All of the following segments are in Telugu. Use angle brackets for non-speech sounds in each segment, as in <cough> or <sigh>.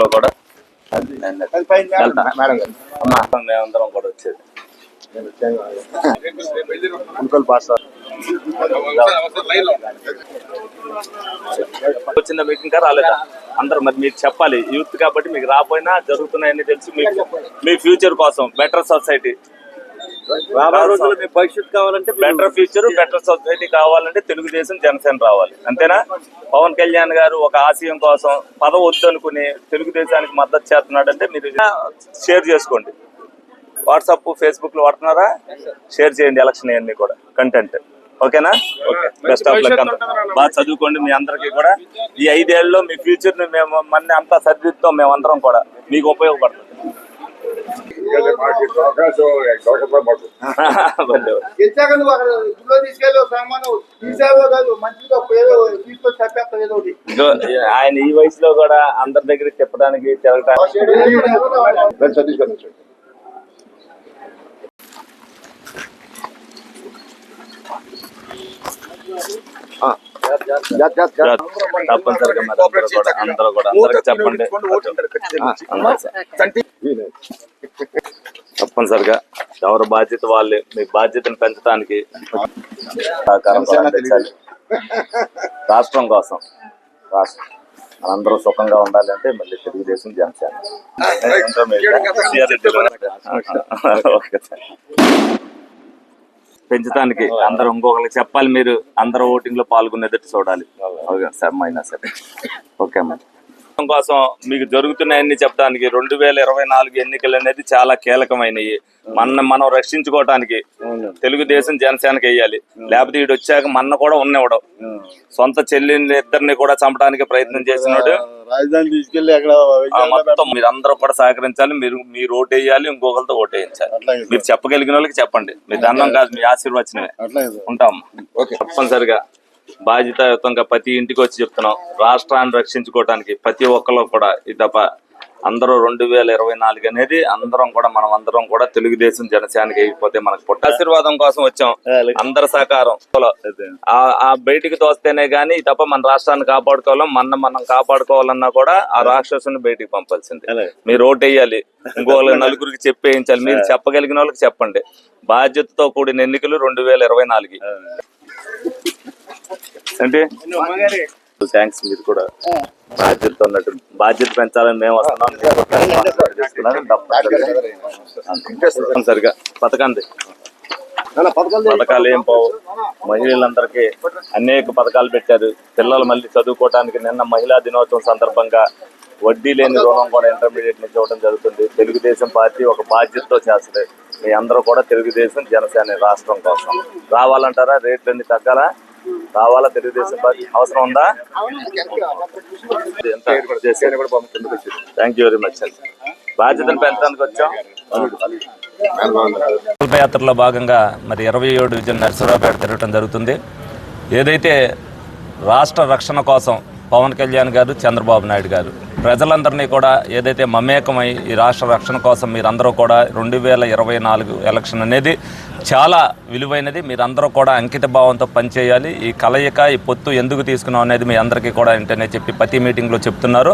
లో కూడా. మేమందరం కూడా వచ్చేది. అనుకోలు పాస్ వచ్చిన మీటింగ్ కా రాలేదా? అందరూ మరి మీకు చెప్పాలి. యూత్ కాబట్టి మీకు రాపోయినా జరుగుతున్నాయని తెలిసి మీకు మీ ఫ్యూచర్ కోసం బెటర్ సొసైటీ. భవిష్యత్తు కావాలంటే బెటర్ ఫ్యూచర్ బెటర్ సొసైటీ కావాలంటే తెలుగుదేశం జనసేన రావాలి. అంతేనా? పవన్ కళ్యాణ్ గారు ఒక ఆశయం కోసం పదవి వద్దు అనుకుని తెలుగుదేశానికి మద్దతు చేస్తున్నాడంటే మీరు షేర్ చేసుకోండి. వాట్సాప్ ఫేస్బుక్లో వాడుతున్నారా? షేర్ చేయండి ఎలక్షన్ ఇవన్నీ కూడా కంటెంట్ ఓకేనా? ఓకే బెస్ట్ ఆఫ్ లక్ అంతా బాగా చదువుకోండి మీ అందరికీ కూడా. ఈ ఐదేళ్ళలో మీ ఫ్యూచర్ని మేము మన అంతా సరిదిద్దాం మేమందరం కూడా. మీకు ఉపయోగపడుతుంది. గెలిచాక నువ్వు అక్కడ తీసుకెళ్ళి సామాను తీసావో కాదు మంచిగా తీసుకొని ఏదో ఒకటి ఆయన ఈ వయసులో కూడా అందరి దగ్గర చెప్పడానికి తిరగటానికి సతీష్ తప్పనిసరిగా మరి అందరూ కూడా అందరూ కూడా అందరికి చెప్పండి. తప్పనిసరిగా ఎవరి బాధ్యత వాళ్ళు మీ బాధ్యతను పెంచడానికి సహకారం కూడా అందించాలి. రాష్ట్రం కోసం రాష్ట్రం. మనందరూ సుఖంగా ఉండాలి అంటే మళ్ళీ తెలుగుదేశం జనసేన. పెంచడానికి అందరూ ఇంకొకరికి చెప్పాలి మీరు అందరూ ఓటింగ్లో పాల్గొనేటట్టు చూడాలి. ఓకే సార్ అయినా సరే. ఓకే అమ్మా. కోసం మీకు జరుగుతున్నాయని చెప్పడానికి రెండు వేల ఇరవై నాలుగు ఎన్నికలు అనేది చాలా కీలకమైనవి మన మనం రక్షించుకోవటానికి తెలుగుదేశం జనసేనకి వేయాలి. లేకపోతే వీడు వచ్చాక మన కూడా ఉన్నవాడు. సొంత చెల్లిని ఇద్దరిని కూడా చంపడానికి ప్రయత్నం చేసినాడు రాజధాని తీసుకెళ్ళి అక్కడ మొత్తం మీరు అందరూ కూడా సహకరించాలి. మీరు మీరు ఓటు వేయాలి ఇంకొకరితో ఓటు వేయించాలి. మీరు చెప్పగలిగిన వాళ్ళకి చెప్పండి. మీ దండం కాదు. మీ ఆశీర్వచనమే. ఉంటాం. తప్పనిసరిగా. బాధ్యతాయుతంగా ప్రతి ఇంటికి వచ్చి చెప్తున్నాం. రాష్ట్రాన్ని రక్షించుకోవడానికి ప్రతి ఒక్కరు కూడా ఈ తప్ప అందరూ రెండు వేల ఇరవై నాలుగు అనేది అందరం కూడా మనం అందరం కూడా తెలుగుదేశం జనసేనకి అయిపోతే మనకు పుట్ట ఆశీర్వాదం కోసం వచ్చాం. అందరి సహకారం. ఆ- బయటికి తోస్తేనే గానీ ఈ తప్ప మన రాష్ట్రాన్ని కాపాడుకోవాలం మన మనం కాపాడుకోవాలన్నా కూడా ఆ రాక్షసుని బయటికి పంపాల్సిందే. మీరు ఓటు వేయాలి. ఇంకోళ్ళకి <laughs> నలుగురికి చెప్పేయించాలి. మీరు చెప్పగలిగిన వాళ్ళకి చెప్పండి. బాధ్యతతో కూడిన ఎన్నికలు రెండు వేల ఇరవై నాలుగు. అంటే థ్యాంక్స్ మీరు కూడా బాధ్యత ఉన్నట్టు బాధ్యత పెంచాలని మేము వస్తున్నాం. సరిగా పథకండి పథకాలు పథకాలు ఏం పోవు. మహిళలందరికీ అనేక పథకాలు పెట్టారు. పిల్లలు మళ్ళీ చదువుకోవడానికి నిన్న మహిళా దినోత్సవం సందర్భంగా వడ్డీ లేని రుణం కూడా ఇంటర్మీడియట్ నుంచి ఇవ్వడం జరుగుతుంది. తెలుగుదేశం పార్టీ ఒక బాధ్యతతో చేస్తుంది. మీ అందరూ కూడా తెలుగుదేశం జనసేన రాష్ట్రం కోసం. రావాలంటారా? రేట్లన్నీ తగ్గాలా? రావాలా తెలుగుదేశం పార్టీ? అవసరం ఉందా? థ్యాంక్ యూ వెరీ మచ్ బాధ్యతను పెంచడానికి వచ్చాం. యాత్రలో భాగంగా మరి ఇరవై ఏడు డివిజన్ నరసరావుపేట తిరగటం జరుగుతుంది. ఏదైతే రాష్ట్ర రక్షణ కోసం పవన్ కళ్యాణ్ గారు చంద్రబాబు నాయుడు గారు ప్రజలందరినీ కూడా ఏదైతే మమేకమై ఈ రాష్ట్ర రక్షణ కోసం మీరందరూ కూడా రెండు వేల ఇరవై నాలుగు ఎలక్షన్ అనేది చాలా విలువైనది. మీరందరూ కూడా అంకిత భావంతో పనిచేయాలి. ఈ కలయిక ఈ పొత్తు ఎందుకు తీసుకున్నాం అనేది మీ అందరికీ కూడా ఏంటనే చెప్పి ప్రతి మీటింగ్లో చెప్తున్నారు.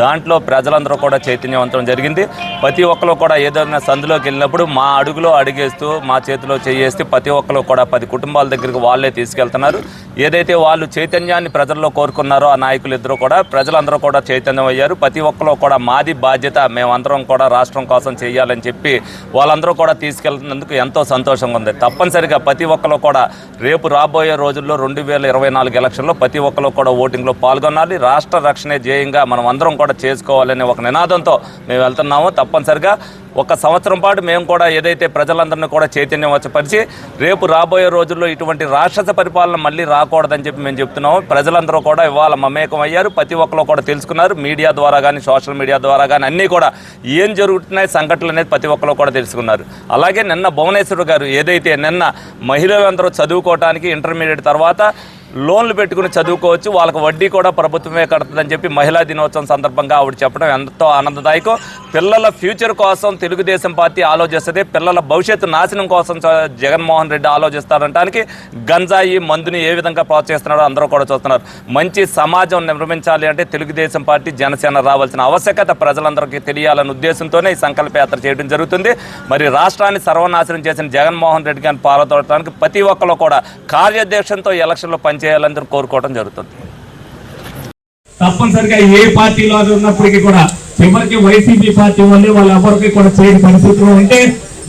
దాంట్లో ప్రజలందరూ కూడా చైతన్యవంతం జరిగింది. ప్రతి ఒక్కరు కూడా ఏదైనా సందులోకి వెళ్ళినప్పుడు మా అడుగులో అడిగేస్తూ మా చేతిలో చేయేస్తూ ప్రతి ఒక్కరు కూడా పది కుటుంబాల దగ్గరికి వాళ్ళే తీసుకెళ్తున్నారు. ఏదైతే వాళ్ళు చైతన్యాన్ని ప్రజల్లో కోరుకున్నారో ఆ నాయకులు ఇద్దరు కూడా ప్రజలందరూ కూడా చైతన్యం అయ్యారు. ప్రతి ఒక్కరు కూడా మాది బాధ్యత మేమందరం కూడా రాష్ట్రం కోసం చేయాలని చెప్పి వాళ్ళందరూ కూడా తీసుకెళ్తున్నందుకు ఎంతో సంతోషం. అవకాశం ఉంది. తప్పనిసరిగా ప్రతి ఒక్కరు కూడా రేపు రాబోయే రోజుల్లో రెండు వేల ఇరవై నాలుగు ఎలక్షన్లో ప్రతి ఒక్కరు కూడా ఓటింగ్లో పాల్గొనాలి. రాష్ట్ర రక్షణే ధ్యేయంగా మనం అందరం కూడా చేసుకోవాలనే ఒక నినాదంతో మేము వెళ్తున్నాము. తప్పనిసరిగా ఒక సంవత్సరం పాటు మేము కూడా ఏదైతే ప్రజలందరినీ కూడా చైతన్యం వచ్చపరిచి రేపు రాబోయే రోజుల్లో ఇటువంటి రాక్షస పరిపాలన మళ్ళీ రాకూడదని చెప్పి మేము చెప్తున్నాము. ప్రజలందరూ కూడా ఇవాళ మమేకం అయ్యారు ప్రతి ఒక్కరు కూడా తెలుసుకున్నారు. మీడియా ద్వారా కానీ సోషల్ మీడియా ద్వారా కానీ అన్నీ కూడా ఏం జరుగుతున్నాయి సంఘటనలు అనేది ప్రతి ఒక్కరు కూడా తెలుసుకున్నారు. అలాగే నిన్న భువనేశ్వర్ గారు ఏదైతే నిన్న మహిళలందరూ చదువుకోవటానికి ఇంటర్మీడియట్ తర్వాత లోన్లు పెట్టుకుని చదువుకోవచ్చు. వాళ్ళకి వడ్డీ కూడా ప్రభుత్వమే కడుతుందని చెప్పి మహిళా దినోత్సవం సందర్భంగా ఆవిడ చెప్పడం ఎంతో ఆనందదాయకం. పిల్లల ఫ్యూచర్ కోసం తెలుగుదేశం పార్టీ ఆలోచిస్తుంది. పిల్లల భవిష్యత్తు నాశనం కోసం చ- జగన్మోహన్ రెడ్డి ఆలోచిస్తారంటానికి గంజాయి మందుని ఏ విధంగా ప్రోత్సహిస్తున్నాడో అందరూ కూడా చూస్తున్నారు. మంచి సమాజం నిర్మించాలి అంటే తెలుగుదేశం పార్టీ జనసేన రావాల్సిన ఆవశ్యకత ప్రజలందరికీ తెలియాలన్న ఉద్దేశంతోనే ఈ సంకల్ప యాత్ర చేయడం జరుగుతుంది. మరి రాష్ట్రాన్ని సర్వనాశనం చేసిన జగన్మోహన్ రెడ్డి గారిని పాల్గొనడానికి ప్రతి ఒక్కరు కూడా కార్యాధ్యక్షంతో ఎలక్షన్లో చేయాలని కోరుకోవడం జరుగుతుంది. తప్పనిసరిగా ఏ పార్టీలో అది ఉన్నప్పటికీ కూడా చివరికి వైసీపీ పార్టీ వాళ్ళే వాళ్ళ ఎవరికి కూడా చేయని పరిస్థితులు ఉంటే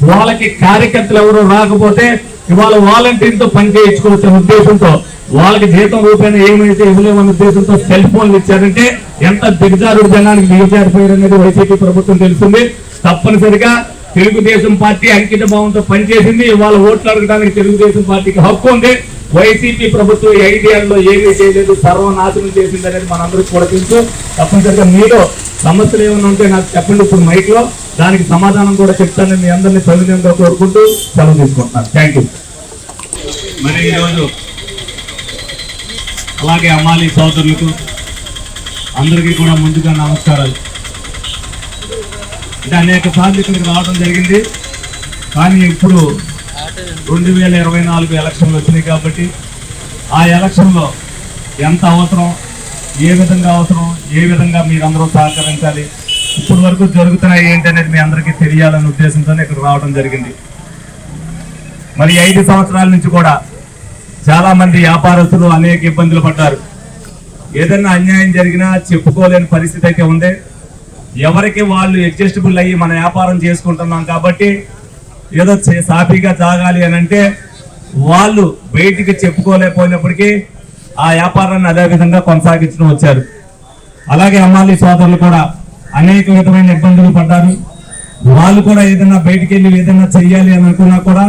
వాళ్ళకి కార్యకర్తలు ఎవరు రాకపోతే ఇవాళ వాలంటీర్తో పని చేయించుకోవచ్చు ఉద్దేశంతో వాళ్ళకి జీతం రూపాయన ఏమైతే ఇవ్వలేమన్న ఉద్దేశంతో సెల్ ఫోన్లు ఇచ్చారంటే ఎంత దిగజారుడు జనానికి దిగజారిపోయారు అనేది వైసీపీ ప్రభుత్వం తెలుస్తుంది. తప్పనిసరిగా తెలుగుదేశం పార్టీ అంకిత భావంతో పనిచేసింది. ఇవాళ ఓట్లు అడగడానికి తెలుగుదేశం పార్టీకి హక్కు ఉంది. వైసీపీ ప్రభుత్వం ఐడియాల్లో ఏమీ చేయలేదు సర్వనాశనం చేసింది అనేది మనందరికీ కూడా తెలుసు. తప్పనిసరిగా మీలో సమస్యలు ఏమైనా ఉంటే నాకు చెప్పండి ఇప్పుడు మైక్లో దానికి సమాధానం కూడా చెప్తానని మీ అందరినీ సవినయంగా కోరుకుంటూ సెలవు తీసుకుంటున్నాను. థ్యాంక్ యూ మరి ఈరోజు అలాగే అమ్మాలి సోదరులకు అందరికీ కూడా ముందుగా నమస్కారాలు. అంటే అనేక సార్లు ఇక్కడికి రావడం జరిగింది. కానీ ఇప్పుడు రెండు వేల ఇరవై నాలుగు ఎలక్షన్లు వచ్చినాయి కాబట్టి ఆ ఎలక్షన్లో ఎంత అవసరం ఏ విధంగా అవసరం ఏ విధంగా మీరందరూ సహకరించాలి ఇప్పటి వరకు జరుగుతున్నాయి ఏంటి అనేది మీ అందరికీ తెలియాలనే ఉద్దేశంతోనే ఇక్కడ రావడం జరిగింది. మరి ఐదు సంవత్సరాల నుంచి కూడా చాలా మంది వ్యాపారస్తులు అనేక ఇబ్బందులు పడ్డారు. ఏదైనా అన్యాయం జరిగినా చెప్పుకోలేని పరిస్థితి అయితే ఉంది. ఎవరికి వాళ్ళు అడ్జస్టబుల్ అయ్యి మన వ్యాపారం చేసుకుంటున్నాం కాబట్టి ఏదో సాఫీగా సాగాలి అని అంటే వాళ్ళు బయటికి చెప్పుకోలేకపోయినప్పటికీ ఆ వ్యాపారాన్ని అదే విధంగా కొనసాగించడం వచ్చారు. అలాగే అమ్మాలి సోదరులు కూడా అనేక విధమైన ఇబ్బందులు పడ్డారు. వాళ్ళు కూడా ఏదైనా బయటికి వెళ్ళి ఏదైనా చెయ్యాలి అని అనుకున్నా కూడా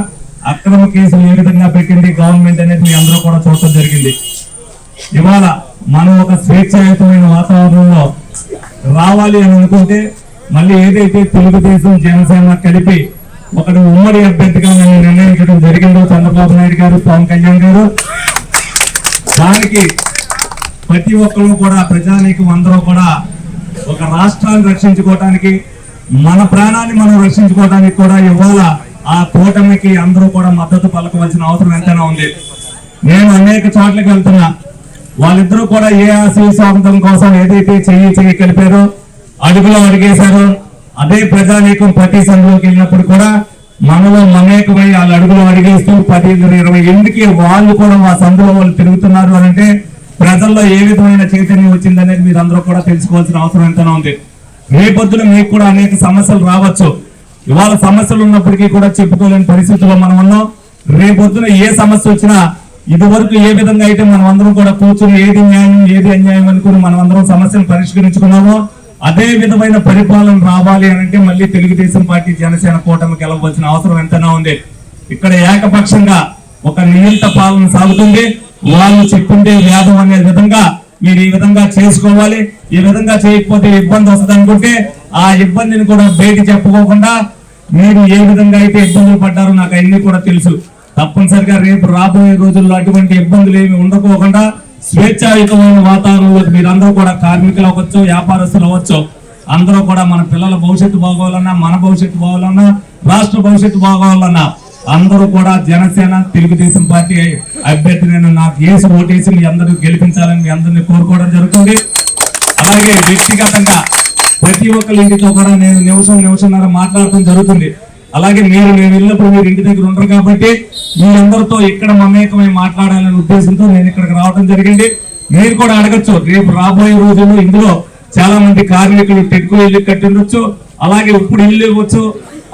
అక్రమ కేసులు ఏ విధంగా పెట్టింది గవర్నమెంట్ అనేది మీ అందరూ కూడా చూడటం జరిగింది. ఇవాళ మనం ఒక స్వేచ్ఛాయుతమైన వాతావరణంలో రావాలి అని అనుకుంటే మళ్ళీ ఏదైతే తెలుగుదేశం జనసేన కలిపి ఒకటి ఉమ్మడి అభ్యర్థిగా నేను నిర్ణయించడం జరిగిందో చంద్రబాబు నాయుడు గారు పవన్ కళ్యాణ్ గారు. దానికి ప్రతి ఒక్కరు కూడా ప్రజానీకం అందరూ కూడా ఒక రాష్ట్రాన్ని రక్షించుకోవటానికి మన ప్రాణాన్ని మనం రక్షించుకోవడానికి కూడా ఇవాళ ఆ కూటమికి అందరూ కూడా మద్దతు పలకవలసిన అవసరం ఎంతైనా ఉంది. నేను అనేక చోట్లకి వెళ్తున్నా. వాళ్ళిద్దరూ కూడా ఏ ఆశయ స్వాగతం కోసం ఏదైతే చెయ్యి చెయ్యి కలిపారో అడుగులో అడిగేశారో అదే ప్రజానీకం ప్రతి సంఘంలోకి వెళ్ళినప్పుడు కూడా మనలో మమేకమై వాళ్ళ అడుగులు అడిగేస్తూ పది ఇరవై ఎనిమిదికి వాళ్ళు కూడా మా సందులో వాళ్ళు తిరుగుతున్నారు అని అంటే ప్రజల్లో ఏ విధమైన చైతన్యం వచ్చిందనేది మీరు అందరూ కూడా తెలుసుకోవాల్సిన అవసరం ఎంతనే ఉంది. రేపొద్దున మీకు కూడా అనేక సమస్యలు రావచ్చు. ఇవాళ సమస్యలు ఉన్నప్పటికీ కూడా చెప్పుకోలేని పరిస్థితుల్లో మనం ఉన్నాం. రేపొద్దున ఏ సమస్య వచ్చినా ఇదివరకు ఏ విధంగా అయితే మనం అందరం కూడా కూర్చుని ఏది న్యాయం ఏది అన్యాయం అనుకుని మనం అందరం సమస్యను పరిష్కరించుకున్నామో అదే విధమైన పరిపాలన రావాలి అని అంటే మళ్ళీ తెలుగుదేశం పార్టీ జనసేన కూటమి గెలవలసిన అవసరం ఎంతనా ఉంది. ఇక్కడ ఏకపక్షంగా ఒక నియంత పాలన సాగుతుంది. వాళ్ళు చెప్పిందే వేదం అనే విధంగా మీరు ఈ విధంగా చేసుకోవాలి. ఈ విధంగా చేయకపోతే ఇబ్బంది వస్తుంది అనుకుంటే ఆ ఇబ్బందిని కూడా బయట చెప్పుకోకుండా మీరు ఏ విధంగా అయితే ఇబ్బందులు పడ్డారో నాకు అన్ని కూడా తెలుసు. తప్పనిసరిగా రేపు రాబోయే రోజుల్లో అటువంటి ఇబ్బందులు ఏమి ఉండకోకుండా స్వేచ్ఛాయుతమైన వాతావరణంలో మీరందరూ కూడా కార్మికులు అవ్వచ్చు వ్యాపారస్తులు అవ్వచ్చు అందరూ కూడా మన పిల్లల భవిష్యత్తు బాగోవాలన్నా మన భవిష్యత్తు బాగోవాలన్నా రాష్ట్ర భవిష్యత్తు బాగోవాలన్నా అందరూ కూడా జనసేన తెలుగుదేశం పార్టీ అభ్యర్థి నేను నాకు వేసి ఓటేసి మీ అందరూ గెలిపించాలని మీ అందరినీ కోరుకోవడం జరుగుతుంది. అలాగే వ్యక్తిగతంగా ప్రతి ఒక్కరి ఇంటితో కూడా నేను నిమిషం నిమిషంన్నర మాట్లాడటం జరుగుతుంది. అలాగే మీరు నేను వెళ్ళినప్పుడు మీరు ఇంటి దగ్గర ఉండరు కాబట్టి మీరందరితో ఇక్కడ మమేకమై మాట్లాడాలనే ఉద్దేశంతో నేను ఇక్కడికి రావడం జరిగింది. మీరు కూడా అడగచ్చు రేపు రాబోయే రోజుల్లో ఇందులో చాలా మంది కార్మికులు టెక్కు ఇల్లు కట్టిండొచ్చు అలాగే ఇప్పుడు ఇల్లు ఇవ్వచ్చు.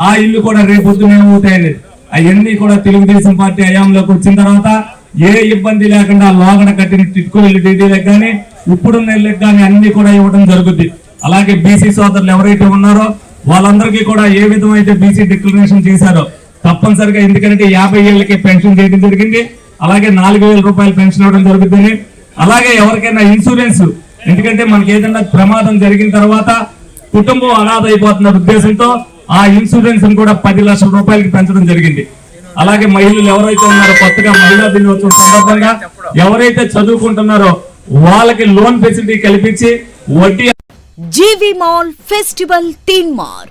ఆ ఇల్లు కూడా రేపు పొద్దునేమవుతాయని అవన్నీ కూడా తెలుగుదేశం పార్టీ హయాంలోకి వచ్చిన తర్వాత ఏ ఇబ్బంది లేకుండా లోగడ కట్టిన టిట్కో ఇల్లు డీడీలకు కానీ ఇప్పుడున్న ఇళ్ళకి కానీ అన్ని కూడా ఇవ్వడం జరుగుద్ది. అలాగే బీసీ సోదరులు ఎవరైతే ఉన్నారో వాళ్ళందరికీ కూడా ఏ విధమైతే బీసీ డిక్లరేషన్ చేశారో తప్పనిసరిగా ఎందుకంటే యాభై ఏళ్ళకి పెన్షన్ చేయడం జరిగింది. అలాగే నాలుగు వేల రూపాయలు పెన్షన్ ఇవ్వడం జరుగుతుంది. అలాగే ఎవరికైనా ఇన్సూరెన్స్ ఎందుకంటే మనకి ఏదైనా ప్రమాదం జరిగిన తర్వాత కుటుంబం అనాథ అయిపోతున్న ఉద్దేశంతో ఆ ఇన్సూరెన్స్ కూడా పది లక్షల రూపాయలకి పెంచడం జరిగింది. అలాగే మహిళలు ఎవరైతే ఉన్నారో కొత్తగా మహిళా దినోత్సవం సందర్భంగా ఎవరైతే చదువుకుంటున్నారో వాళ్ళకి లోన్ ఫెసిలిటీ కల్పించి వడ్డీ జీవి మాల్ ఫెస్టివల్ తీన్ మార్